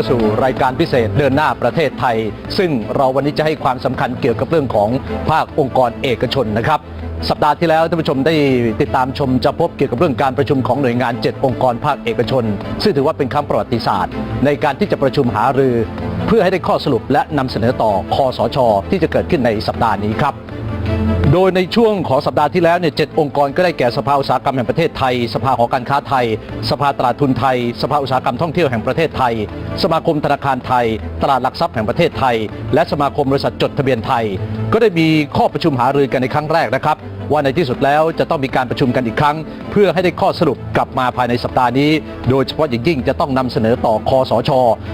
าสู่รายการพิเศษเดินหน้าประเทศไทย ซึ่งเราวันนี้จะให้ความสำคัญเกี่ยวกับเรื่องของภาคองค์กรเอกชนนะครับสัปดาห์ที่แล้วท่านผู้ชมได้ติดตามชมจะพบเกี่ยวกับเรื่องการประชุมของหน่วยงาน 7 องค์กรภาคเอกชน ซึ่งถือว่าเป็นครั้งประวัติศาสตร์ ในการที่จะประชุมหารือ เพื่อให้ได้ข้อสรุปและนำเสนอต่อคอสช ที่จะเกิดขึ้นในสัปดาห์นี้ครับโดยในช่วงของสัปดาห์ที่แล้วเนี่ยเจ็ดองค์กรก็ได้แก่สภาอุตสาหกรรมแห่งประเทศไทย สภาหอการค้าไทย สภาตลาดทุนไทย สภาอุตสาหกรรมท่องเที่ยวแห่งประเทศไทย สมาคมธนาคารไทย ตลาดหลักทรัพย์แห่งประเทศไทย และสมาคมบริษัทจดทะเบียนไทย ก็ได้มีข้อประชุมหารือกันในครั้งแรกนะครับ ว่าในที่สุดแล้วจะต้องมีการประชุมกันอีกครั้ง เพื่อให้ได้ข้อสรุปกลับมาภายในสัปดาห์นี้ โดยเฉพาะอย่างยิ่งจะต้องนำเสนอต่อคอสช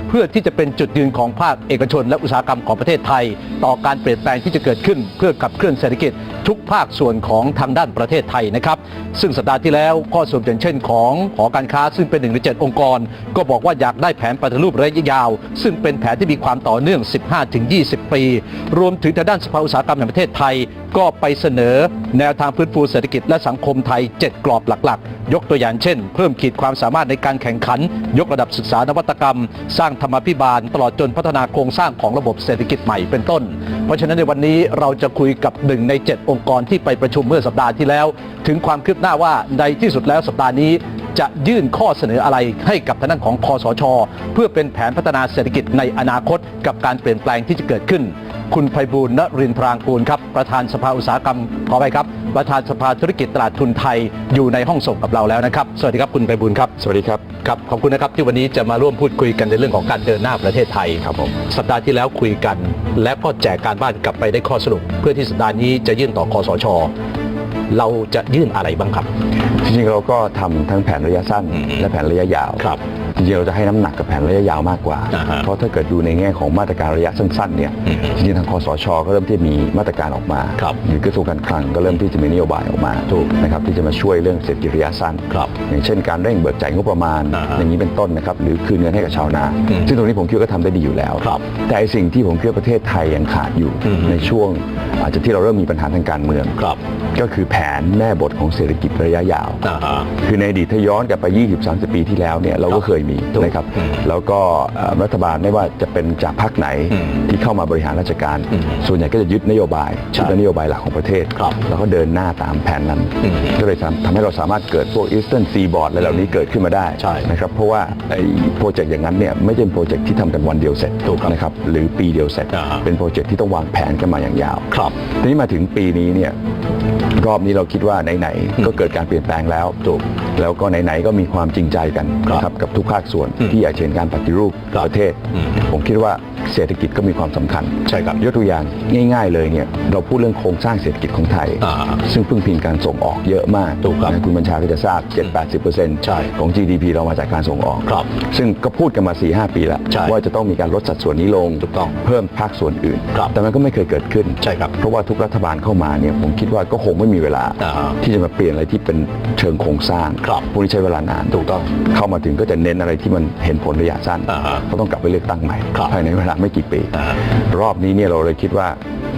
เพื่อที่จะเป็นจุดยืนของภาคเอกชน และอุตสาหกรรมของประเทศไทย ต่อการเปลี่ยนแปลงที่จะเกิดขึ้น เพื่อขับเคลื่อนเศรษฐกิจทุกภาคส่วนของทางด้านประเทศไทยนะครับซึ่งสัปดาห์ที่แล้วข้อสรุปอย่างเช่น ของหอการค้าซึ่งเป็นหนึ่งในเจ็ดองค์กร ก็บอกว่าอยากได้แผนปฏิรูประยะยาว ซึ่งเป็นแผนที่มีความต่อเนื่อง 15-20 ปี รวมถึงทางด้านสภาอุตสาหกรรมแห่งประเทศไทย ก็ไปเสนอแนนวทางฟื้นฟูเศรษฐกิจและสังคมไทย 7 กรอบหลักๆ ยกตัวอย่างเช่น เพิ่มขีดความสามารถในการแข่งขัน ยกระดับศึกษานวัตกรรม สร้างธรรมาภิบาล ตลอดจนพัฒนาโครงสร้างของระบบเศรษฐกิจใหม่เป็นต้น เพราะฉะนั้นในวันนี้เราจะคุยกับหนึ่งใน 7 องค์กรที่ไปประชุมเมื่อสัปดาห์ที่แล้ว ถึงความคืบหน้าว่าในที่สุดแล้วสัปดาห์นี้จะยื่นข้อเสนออะไรให้กับทางด้านของคอสช เพื่อเป็นแผนพัฒนาเศรษฐกิจในอนาคตกับการเปลี่ยนแปลงที่จะเกิดขึ้น คุณไพบูลย์นรินทร์พรางกูลครับประธานสภาอุตสาหกรรมขอไปครับ ประธานสภาธุรกิจตลาดทุนไทยอยู่ในห้องส่งกับเราแล้วนะครับ สวัสดีครับคุณไพบูลย์ครับสวัสดีครับครับขอบคุณนะครับที่วันนี้จะมาร่วมพูดคุยกันในเรื่องของการเดินหน้าประเทศไทยครับผมสัปดาห์ที่แล้วคุยกัน และก็แจกการบ้านกลับไปได้ข้อสรุป เพื่อที่สัปดาห์นี้จะยื่นต่อคอสชเราจะยื่นอะไรบ้างครับจริงๆเราก็ทำทั้งแผนระยะสั้นอืมและแผนระยะยาวครับ จริงๆเราจะให้น้ำหนักกับแผนระยะยาวมากกว่า อ่าฮะเพราะถ้าเกิดดูในแง่ของมาตรการระยะสั้นๆเนี่ยอืมจริงๆทางคอสช ก็เริ่มที่จะมีมาตรการออกมาครับหรือกระทรวงการคลังก็เริ่มที่จะมีนโยบายออกมาถูกนะครับที่จะมาช่วยเรื่องเศรษฐกิจระยะสั้นครับอย่างเช่นการเร่งเบิกจ่ายงบประมาณ อ่าฮะอย่างนี้เป็นต้นนะครับหรือคืนเงินให้กับชาวนา อืมซึ่งตรงนี้ผมคิดว่าก็ทำได้ดีอยู่แล้ว ครับแต่ไอ้สิ่งที่ผมคิดว่าประเทศไทยยังขาดอยู่อืม ในช่วง อาจจะที่เราเริ่มมีปัญหาทางการเมือง ครับ ก็คือแผนแม่บทของเศรษฐกิจระยะยาว อ่าฮะ คือในอดีตถ้าย้อนกลับไป 20-30 ปีที่แล้วเนี่ยเราก็เคยมีถูกนะครับอืมแล้วก็เอ่อรัฐบาลไม่ว่าจะเป็นจากพรรคไหนอืมที่เข้ามาบริหารราชการอืมส่วนใหญ่ก็จะยึดนโยบายใช่ยึดนโยบายหลักของประเทศครับแล้วก็เดินหน้าตามแผนนั้นอืมก็เลยทำทำให้เราสามารถเกิดพวก Eastern Seaboard อะไรเหล่านี้เกิดขึ้นมาได้ใช่นะครับเพราะว่าไอ้โปรเจกต์อย่างนั้นเนี่ยไม่ใช่โปรเจกต์ที่ทำกันวันเดียวเสร็จถูกครับนะครับหรือปีเดียวเสร็จอ่าฮะเป็นโปรเจกต์ที่ต้องวางแผนกันมาอย่างยาวครับทีนี้มาถึงปีนี้เนี่ยรอบนี้เราคิดว่าไหนๆก็เกิดการเปลี่ยนแปลงแล้วถูก แล้วก็ไหนๆก็มีความจริงใจกันครับนะครับกับทุกภาคส่วนอืมที่อยากจะเห็นการปฏิรูปครับประเทศอืมผมคิดว่าเศรษฐกิจก็มีความสำคัญใช่ครับยกตัวอย่างง่าย ๆ เลยเนี่ยเราพูดเรื่องโครงสร้างเศรษฐกิจของไทยอ่าซึ่งพึ่งพิงการส่งออกเยอะมากถูกครับนะคุณบัญชาก็จะทราบ 7-80%ใช่ของ GDP เรามาจากการส่งออกครับซึ่งก็พูดกันมา 4-5 ปีแล้วใช่ว่าจะต้องมีการลดสัดส่วนนี้ลงถูกต้องเพิ่มภาคส่วนอื่นครับแต่มันก็ไม่เคยเกิดขึ้นใช่ครับเพราะว่าทุกรัฐบาลเข้ามาเนี่ยผมคิดว่าก็คงไม่มีเวลาอ่าฮะที่จะมาเปลี่ยนอะไรที่เป็นเชิงโครงสร้างครับพวกนี้ใช้เวลานานถูกต้องเข้ามาถึงก็จะเน้นอะไรที่มันเห็นผลระยะสั้นอ่าฮะก็ต้องกลับไปเลือกตั้งใหม่ครับภายในเวลาไม่กี่ปีอ่ารอบนี้เนี่ยเราเลยคิดว่า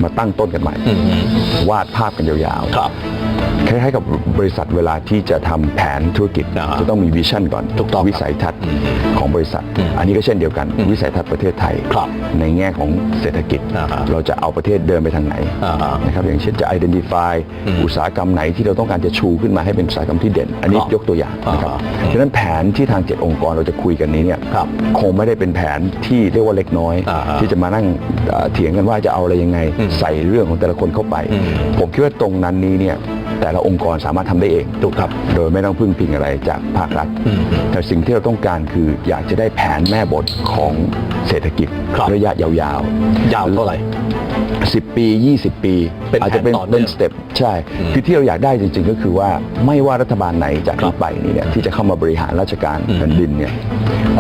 มาตั้งต้นกันใหม่ อืมวาดภาพกันยาวครับๆคล้ายๆกับบริษัทเวลาที่จะทำแผนธุรกิจอ่าฮะจะต้องมีวิชั่นก่อนถูกต้องวิสัยทัศน์ อืม ของบริษัทอืมอันนี้ก็เช่นเดียวกันอืมวิสัยทัศน์ประเทศไทยครับในแง่ของเศรษฐกิจอ่าฮะเราจะเอาประเทศเดินไปทางไหนอ่าฮะนะครับอย่างเช่นจะ identify อืมอุตสาหกรรมไหนที่เราต้องการจะชูขึ้นมาให้เป็นอุตสาหกรรมที่เด่น อันนี้ครับยกตัวอย่างนะครับอ่าฉะนั้นแผนที่ทางเจ็ดองค์กรเราจะคุยกันนี้เนี่ยครับคงไม่ได้เป็นแผนที่เรียกว่าเล็กน้อยอ่าฮะที่จะมานั่งเอ่อเถียงกันว่าจะเอาอะไรยังไงอืมใส่เรื่องของแต่ละคนเข้าไปอืมผมคิดว่าตรงนั้นนี้เนี่ย แต่ละองค์กรสามารถทำได้เองถูกครับโดยไม่ต้องพึ่งพิงอะไรจากภาครัฐอืมแต่สิ่งที่เราต้องการคืออยากจะได้แผนแม่บทของเศรษฐกิจครับระยะยาวยาวเท่าไหร่ๆ 10 ปี 20 ปีเป็นแผนอาจจะเป็นต่อเนื่เป็อนงสเต็ปใช่ อืมคือที่เราอยากได้จริง ๆ ก็คือว่าไม่ว่ารัฐบาลไหนจากครันี้บไปนี่เนี่ยที่จะเข้ามาบริหารราชการอืมแผ่นดินเนี่ย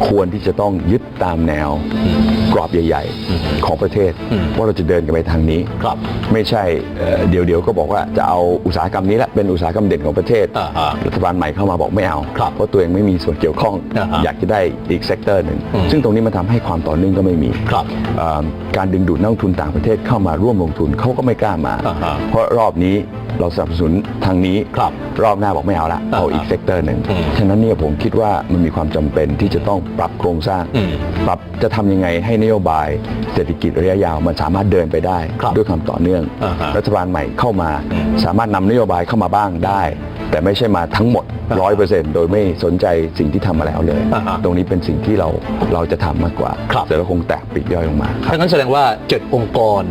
ควรที่จะต้องยึดตามแนวอืมกรอบใหญ่อืมๆของประเทศ อืม ว่าเราจะเดินกันไปทางนี้ ครับ ไม่ใช่เอ่อเดี๋ยวๆก็บอกว่าจะเอาอุตสาหกรรมนี้แหละเป็นอุตสาหกรรมเด่นของประเทศ อ่าฮะรัฐบาลใหม่เข้ามาบอกไม่เอาครับเพราะตัวเองไม่มีส่วนเกี่ยวข้อง อ่าฮะอยากจะได้อีกเซกเตอร์หนึ่งอืมซึ่งตรงนี้มันทำให้ความต่อเนื่องก็ไม่มีครับเอ่อการดึงดูดนักลงทุนต่างประเทศเข้ามาร่วมลงทุนเขาก็ไม่กล้ามา อ่าฮะเพราะรอบนี้เราสนับสนุนทางนี้ครับรอบหน้าบอกไม่เอาละเอาอ่าอีกเซกเตอร์หนึ่งอืมฉะนั้นเนี่ยผมคิดว่ามันมีความจำเป็นที่จะต้องปรับโครงสร้าง อืมปรับจะทำยังไงให้นโยบาย เศรษฐกิจระยะยาวมันสามารถเดินไปได้ครับด้วยความต่อเนื่อง อ่าฮะรัฐบาลใหม่เข้ามา อืม สามารถนำนโยบายเข้ามาบ้างได้ แต่ไม่ใช่มาทั้งหมดอ่าร้อยเปอร์เซ็นต์โดยไม่สนใจสิ่งที่ทำมาแล้วเลย อ่าฮะ ตรงนี้เป็นสิ่งที่เราเราจะทำมากกว่าครับแต่เราคงแตกปลีกย่อยลงมา ถ้างั้นแสดงว่า 7 องค์กร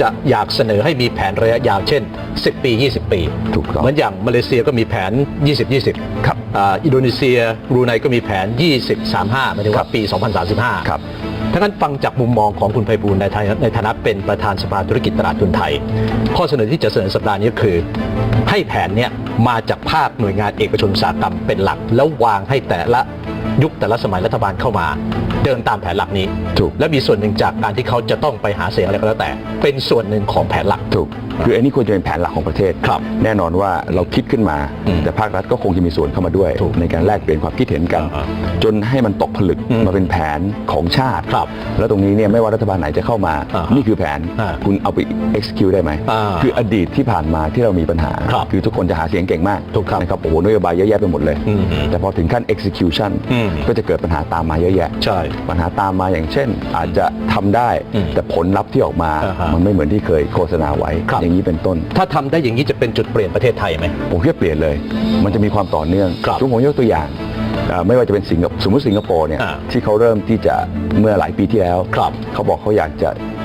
จะอยากเสนอให้มีแผนระยะยาวเช่น 10 ปี 20 ปีถูกต้องเหมือนอย่างมาเลเซียก็มีแผน 20 20ครับอ่าอินโดนีเซียบรูไนก็มีแผน 20 35หมายถึงครัว่าบปี 2035 ครับ ถ้างั้นฟังจากมุมมองของคุณไพบูลย์ในฐานะในฐานะเป็นประธานสภาธุรกิจตลาดทุนไทย ข้อเสนอที่จะเสนอสัปดาห์นี้คือ ให้แผนเนี้ยมาจากภาคหน่วยงานเอกชนอุตสาหกรรมเป็นหลัก แล้ววางให้แต่ละยุคแต่ละสมัยรัฐบาลเข้ามา เดินตามแผนหลักนี้ถูก และมีส่วนหนึ่งจากการที่เขาจะต้องไปหาเสียงอะไรก็แล้วแต่ เป็นส่วนหนึ่งของแผนหลัก ถูก คืออันนี้ควรจะเป็นแผนหลักของประเทศครับแน่นอนว่าเราคิดขึ้นมา อืมแต่ภาครัฐก็คงจะมีส่วนเข้ามาด้วย ถูกในการแลกเปลี่ยนความคิดเห็นกัน อ่าจนให้มันตกผลึกอืมมาเป็นแผนของชาติ ครับแล้วตรงนี้เนี่ยไม่ว่ารัฐบาลไหนจะเข้ามา อ่านี่คือแผนอ่าคุณเอาไป execute ได้ไหมอ่าคืออดีตที่ผ่านมาที่เรามีปัญหาครับอทุกคนจะหาเสียงเก่งมากถูกครับนะครับโอ้โหนโยบายเยอะแยะไปหมดเลย อืมแต่พอถึงขั้น execution อืม ก็จะเกิดปัญหาตามมาเยอะแยะ ใช่ปัญหาตามมาอย่างเช่น อาจจะทำได้อืมแต่ผลลัพธ์ที่ออกมา อ่าฮะมันไม่เหมือนที่เคยโฆษณาไว้ ครับ อย่างนี้เป็นต้น ถ้าทำได้อย่างนี้จะเป็นจุดเปลี่ยนประเทศไทยไหม ผมคิดว่าเปลี่ยนเลย มันจะมีความต่อเนื่องครับทุกผมยกตัวอย่างเอ่อไม่ว่าจะเป็นสิงคโปร์สมมติสิงคโปร์เนี่ยอ่าที่เขาเริ่มที่จะเมื่อหลายปีที่แล้ว ครับเขาบอกเขาอยากจะเอ่อ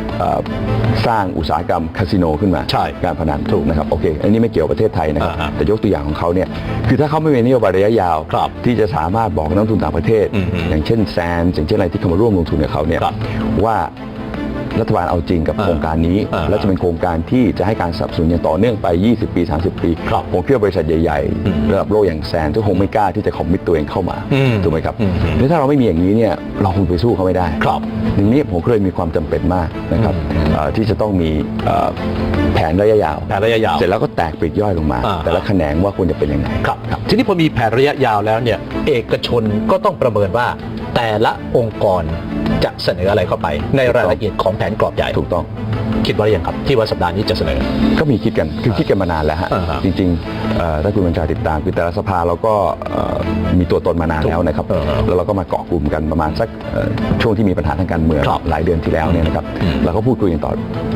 สร้างอุตสาหกรรมคาสิโนขึ้นมาใช่การพนันถูกนะครับโอเคอันนี้ไม่เกี่ยวกับประเทศไทยนะครับอ่าฮะแต่ยกตัวอย่างของเขาเนี่ยคือถ้าเขาไม่มีนโยบายระยะยาว ครับที่จะสามารถบอกนักลงทุนต่างประเทศ อืมฮึอย่างเช่นแซนอย่างเช่นอะไรที่เข้ามาร่วมลงทุนกับเขาเนี่ยครับว่า รัฐบาลเอาจริงกับอ่าโครงการนี้อ่าและจะเป็นโครงการที่จะให้การสนับสนุนอย่างต่อเนื่องไป 20 ปี 30 ปีครับผมคิดว่าบริษัทใหญ่อืมๆระดับโลกอย่างแซนก็คงไม่กล้าที่จะคอมมิตตัวเองเข้ามาอืมถูกไหมครับอืมแล้วถ้าเราไม่มีอย่างนี้เนี่ยเราคงไปสู้เขาไม่ได้ครับอย่างนี้ผมก็เลยมีความจำเป็นมากนะครับอืมเอ่อที่จะต้องมีเอ่อแผนระยะยาวแผนระยะยาว เสร็จแล้วก็แตกปลีกย่อยลงมาอ่าแต่ละแขนงว่าควรจะเป็นยังไงครับทีนี้พอมีแผนระยะยาวแล้วเนี่ยเอกชนก็ต้องประเมินว่า แต่ละองค์กรจะเสนออะไรเข้าไปในรายละเอียดของแผนกรอบใหญ่ถูกต้อง คิดว่าหรือยังครับ ที่ว่าสัปดาห์นี้จะเสนอ ก็มีคิดกันคือคิดกันมานานแล้วฮะอ่าฮะจริงๆเอ่อถ้าคุณบัญชาติดตามคือแต่ละสภาเราก็เอ่อมีตัวตนมานานแล้วนะครับ อ่าฮะแล้วเราก็มาเกาะกลุ่มกันประมาณสักเอ่อช่วงที่มีปัญหาทางการเมืองครับหลายเดือนที่แล้วเนี่ยนะครับอืมเราก็พูดคุยกันต่อ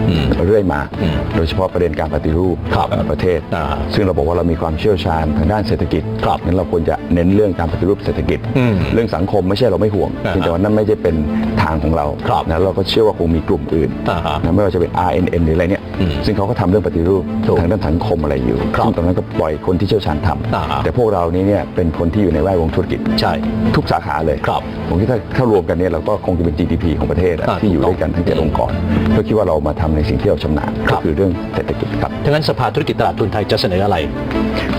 อืมเรื่อยมา อืมโดยเฉพาะประเด็นการปฏิรูปครับเอ่อประเทศ อ่าซึ่งเราบอกว่าเรามีความเชี่ยวชาญทางด้านเศรษฐกิจครับงั้นเราควรจะเน้นเรื่องการปฏิรูปเศรษฐกิจ อืมเรื่องสังคมไม่ใช่เราไม่ห่วงอ่าฮะเพียงแต่ว่านั่นไม่ใช่เป็นทางของเราครับนะเราก็เชื่อว่าคงมีกลุ่มอื่นอ่าฮะ นะไม่ว่าจะเป็น RNN หรืออะไรเนี่ยอืมซึ่งเขาก็ทำเรื่องปฏิรูปถูกทางด้านสังคมอะไรอยู่ครับซึ่งตรงนั้นก็ปล่อยคนที่เชี่ยวชาญทอ่าฮะำแต่พวกเรานี้เนี่ยเป็นคนที่อยู่ในแวดวงธุรกิจใช่ทุกสาขาเลยครับผมคิดถ้าถ้ารวมกันเนี่ยเราก็คงจะเป็น GDP ของประเทศอะอ่าที่อยู่ถูกต้องด้วยกันทั้งเจ็ดองค์กรก็คิดว่าเรามาทำในสิ่งที่เราชำนาญครัก็บคือเรื่องเศรษฐกิจครับทั้งนั้นสภาธุรกิจตลาดทุนไทยจะเสนออะไร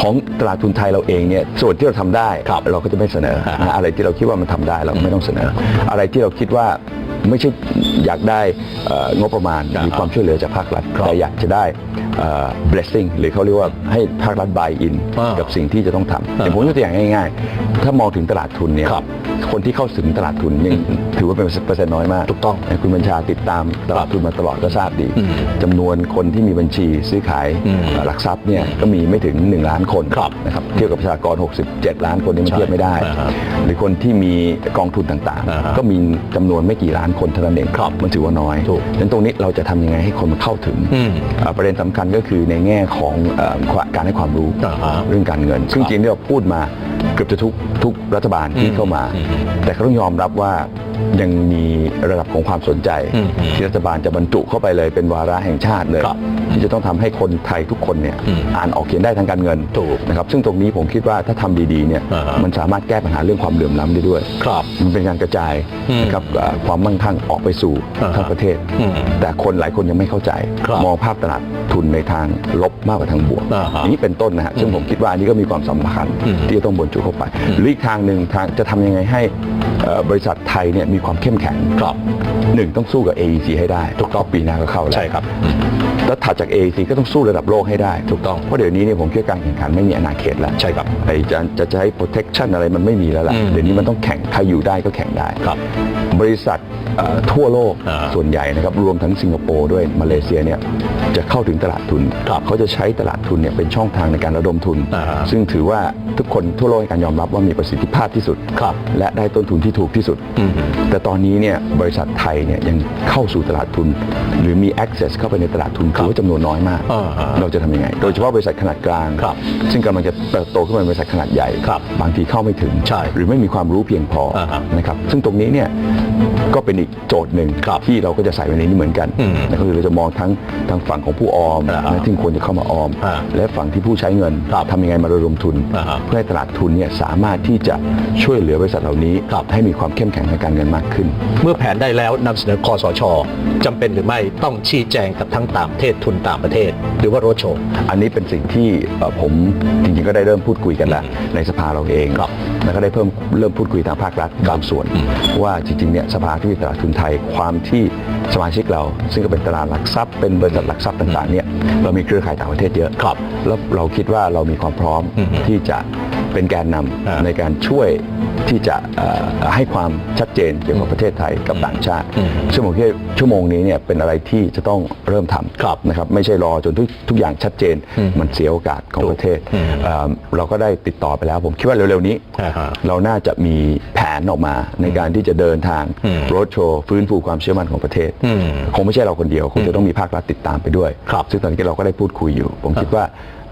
ของตลาดทุนไทยเราเองเนี่ยส่วนที่เราทำได้ครับเราก็จะไม่เสนออ่านะอะไรที่เราคิดว่ามันทำได้เราก็ไม่ต้องเสนอ อะไรที่เราคิดว่า ไม่ใช่อยากได้เอ่องบประมาณอ่าหรือความช่วยเหลือจากภาครัฐครับแต่อยากจะได้เอ่อ blessing หรือเขาเรียกว่าให้ภาครัฐ buy in อ่ากักับสิ่งที่จะต้องทำอย่างผมยกตัวอย่างง่าย ๆ ถ้ามองถึงตลาดทุนเนี่ยครับคนที่เข้าถึงตลาดทุนยังถือว่าเป็นเปอร์เซ็นต์น้อยมาก ถูกต้อง คุณบัญชาติดตามตลาดทุนมาตลอดก็ทราบดีอืมจำนวนคนที่มีบัญชีซื้อขายอืมเอ่อหลักทรัพย์เนี่ยก็มีไม่ถึง 1 ล้านคนครับนะครับ เทียบกับประชากร 67 ล้านคนนี่มันใช่เทียบไม่ได้อ่าฮะหรือคนที่มีกองทุนต่างอ่าฮะๆก็มีจำนวนไม่กี่ล้านคนเท่านั้นเองครับมันถือว่าน้อยถูกดังนั้นตรงนี้เราจะทำยังไงให้คนมันเข้าถึงอืมเอ่อประเด็นสำคัญก็คือในแง่ของเอ่อการให้ความรู้อ่าฮะเรื่องการเงิน ซึ่งจริงๆที่เราพูดมาเกือบจะทุกทุกรัฐบาลที่อืมเข้ามา อืมแต่ก็ต้องยอมรับว่ายังมีระดับของความสนใจ อืมที่รัฐบาลจะบรรจุเข้าไปเลยเป็นวาระแห่งชาติเลย ครับที่จะต้องทำให้คนไทยทุกคนเนี่ยอืมอ่านออกเขียนได้ทางการเงินถูกนะครับซึ่งตรงนี้ผมคิดว่าถ้าทำดีๆเนี่ยอ่าฮะมันสามารถแก้ปัญหาเรื่องความเหลื่อมล้ำได้ด้วยครับมันเป็นการกระจายอืมนะครับเอ่อความมั่งคั่งออกไปสู่อ่าฮะทั้งประเทศอืมแต่คนหลายคนยังไม่เข้าใจครับมองภาพตลาดทุนในทางลบมากกว่าทางบวกอ่าฮะอย่างนี้เป็นต้นนะฮะซึ่งผมคิดว่าอันนี้ก็มีความสำคัญอืมที่จะต้องบรรจุเข้าไปอืมหรืออีกทางหนึ่งทางจะทำยังไงให้เอ่อบริษัทไทยเนี่ยมีความเข้มแข็งครับหนึ่งต้องสู้กับ AEC ให้ได้ถูกต้องปีหน้าก็เข้าแล้วใช่ครับ แล้วถัดจาก AEC ก็ต้องสู้ระดับโลกให้ได้ ถูกต้อง เพราะเดี๋ยวนี้เนี่ยผมคิดว่าการแข่งขันไม่มีอนาเขตแล้วใช่ครับไอ้จะจะจะใช้ protection อะไรมันไม่มีแล้วล่ะอืมเดี๋ยวนี้มันต้องแข่ง ใครอยู่ได้ก็แข่งได้ ครับ บริษัทเอ่อทั่วโลกอ่าส่วนใหญ่นะครับ รวมทั้งสิงคโปร์ด้วย มาเลเซียเนี่ย จะเข้าถึงตลาดทุนครับเขาจะใช้ตลาดทุนเนี่ยเป็นช่องทางในการระดมทุนอ่าฮะซึ่งถือว่าทุกคนทั่วโลกให้การยอมรับว่ามีประสิทธิภาพที่สุดครับและได้ต้นทุนที่ถูกที่สุดอืมแต่ตอนนี้เนี่ยบริษัทไทยเนี่ยยังเข้าสู่ตลาดทุน หรือมี access เข้าไปในตลาดทุนครับถือว่าจำนวนน้อยมากอ่าฮะเราจะทำยังไง โดยเฉพาะบริษัทขนาดกลางครับซึ่งกำลังจะเติบโตขึ้นมาเป็นบริษัทขนาดใหญ่ครับบางทีเข้าไม่ถึงใช่หรือไม่มีความรู้เพียงพออาฮะนะครับซึ่งตรงนี้เนี่ยก็เป็นอีกโจทย์หนึ่งครับที่เราก็จะใส่ไว้ในนี้เหมือนกันอืมนะครับคือเราจะมองทั้งทางฝั่งของผู้ออมอ่าฮะนะที่ควรจะเข้ามาออม อ่าและฝั่งที่ผู้ใช้เงินครับทำยังไงมาระดมทุน อ่าฮะเพื่อให้ตลาดทุนเนี่ยสามารถที่จะช่วยเหลือบริษัทเหล่านี้ ครับ ให้มีความเข้มแข็งทางการเงินมากขึ้น เมื่อแผนได้แล้วนำเสนอคอสชจำเป็นหรือไม่ต้องชี้แจงกับทั้งต่างประเทศทุนต่างประเทศ หรือว่าโรดโชว์ อันนี้เป็นสิ่งที่เอ่อผมจริงๆก็ได้เริ่มพูดคุยกันแล้วในสภาเราเองครับแล้วก็ได้เพิ่มเริ่มพูดคุยทางภาครัฐบางส่วนอืมว่าจริงๆเนี่ยสภาที่ตลาดทุนไทยความที่สมาชิกเรา ซึ่งก็เป็นตลาดหลักทรัพย์เป็นบริษัทหลักทรัพย์ต่างๆเนี่ยเรามีเครือข่ายต่างประเทศเยอะครับแล้วเราคิดว่าเรามีความพร้อมอืมที่จะ เป็นแกนนำอ่าในการช่วยที่จะเอ่อให้ความชัดเจนเกี่ยวกับประเทศไทยกับต่างชาติอืมซึ่งผมคิดว่าชั่วโมงนี้เนี่ยเป็นอะไรที่จะต้องเริ่มทำครับนะครับไม่ใช่รอจนทุกทุกอย่างชัดเจนอืมมันเสียโอกาสของถูกประเทศอืมเอ่อเราก็ได้ติดต่อไปแล้ว ผมคิดว่าเร็วๆนี้อ่าฮะเราน่าจะมีแผนออกมาในการที่จะเดินทางอืมโรดโชว์ฟื้นฟูความเชื่อมั่นของประเทศอืมคงไม่ใช่เราคนเดียวคงจะต้องมีภาครัฐติดตามไปด้วยครับซึ่งตอนนี้เราก็ได้พูดคุยอยู่ ผมคิดว่า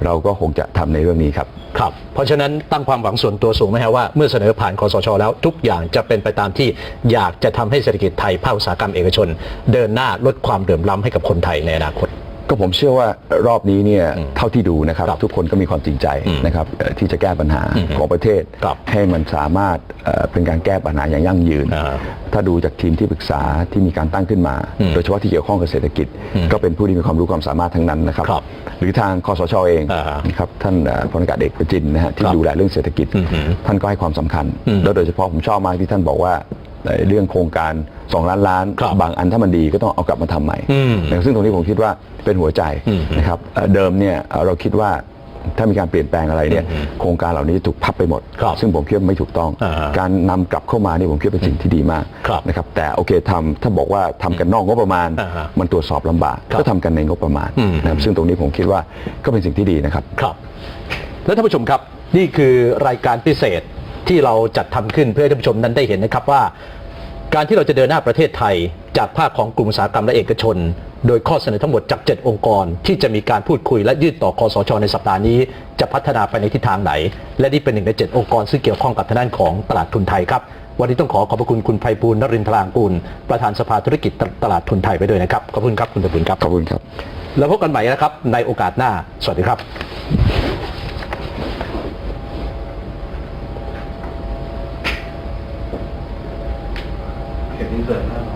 เราก็คงจะทำในเรื่องนี้ครับครับ เพราะฉะนั้นตั้งความหวังส่วนตัวสูงไหมฮะว่าเมื่อเสนอผ่านคอสช แล้วทุกอย่างจะเป็นไปตามที่อยากจะทำให้เศรษฐกิจไทยภาคอุตสาหกรรมเอกชน เดินหน้าลดความเดือดร้อนให้กับคนไทยในอนาคต ก็ผมเชื่อว่ารอบนี้เนี่ยเท่าที่ดูนะครับครับทุกคนก็มีความจริงใจอืมนะครับเอ่อที่จะแก้ปัญหาอืมของประเทศครับให้มันสามารถเอ่อเป็นการแก้ปัญหาอย่างยั่งยืนอ่าถ้าดูจากทีมที่ปรึกษาที่มีการตั้งขึ้นมาอืมโดยเฉพาะที่เกี่ยวข้องกับเศรษฐกิจอืมก็เป็นผู้ที่มีความรู้ความสามารถทั้งนั้นนะครับครับหรือทางคอสชเองอ่าฮะนะครับท่านเอ่อพลอากาศเอกประจินนะฮะที่ครับดูแลเรื่องเศรษฐกิจอือหือท่านก็ให้ความสำคัญอืมแล้วโดยเฉพาะผมชอบมากที่ท่านบอกว่า เอ่อเรื่องโครงการ 2 ล้านล้านครับบางอันถ้ามันดีก็ต้องเอากลับมาทำใหม่อืมนะครับซึ่งตรงนี้ผมคิดว่าเป็นหัวใจอืมนะครับเอ่อเดิมเนี่ยเอ่อเราคิดว่าถ้ามีการเปลี่ยนแปลงอะไรเนี่ยอืมโครงการเหล่านี้จะถูกพับไปหมดครับซึ่งผมคิดว่าไม่ถูกต้องอ่าฮะการนำกลับเข้ามานี่ผมคิดว่าเป็นสิ่งที่ดีมากครับนะครับแต่โอเคทำถ้าบอกว่าทำกันนอกงบประมาณอ่าฮะมันตรวจสอบลำบากครับก็ทำกันในงบประมาณอืมนะครับซึ่งตรงนี้ผมคิดว่าก็เป็นสิ่งที่ดีนะครับครับและท่านผู้ชมครับนี่คือรายการพิเศษที่เราจัดทำขึ้นเพื่อให้ท่านผู้ชมนั้นได้เห็นนะครับว่า การที่เราจะเดินหน้าประเทศไทย จากภาคของกลุ่มอุตสาหกรรมและเอกชน โดยข้อเสนอทั้งหมดจาก 7 องค์กร ที่จะมีการพูดคุยและยื่นต่อคอสชในสัปดาห์นี้ จะพัฒนาไปในทิศทางไหน และนี่เป็นหนึ่งใน 7 องค์กรซึ่งเกี่ยวข้องกับทางด้านของตลาดทุนไทยครับวันนี้ต้องขอขอบพระคุณคุณไพบูลย์นรินทรางกูล ประธานสภาธุรกิจตลาดทุนไทยไปด้วยนะครับ ขอบคุณครับคุณไพบูลย์ครับ ขอบคุณครับ แล้วพบกันใหม่นะครับในโอกาสหน้า สวัสดีครับ เห็นอินเสิร์ตหน้าน้อง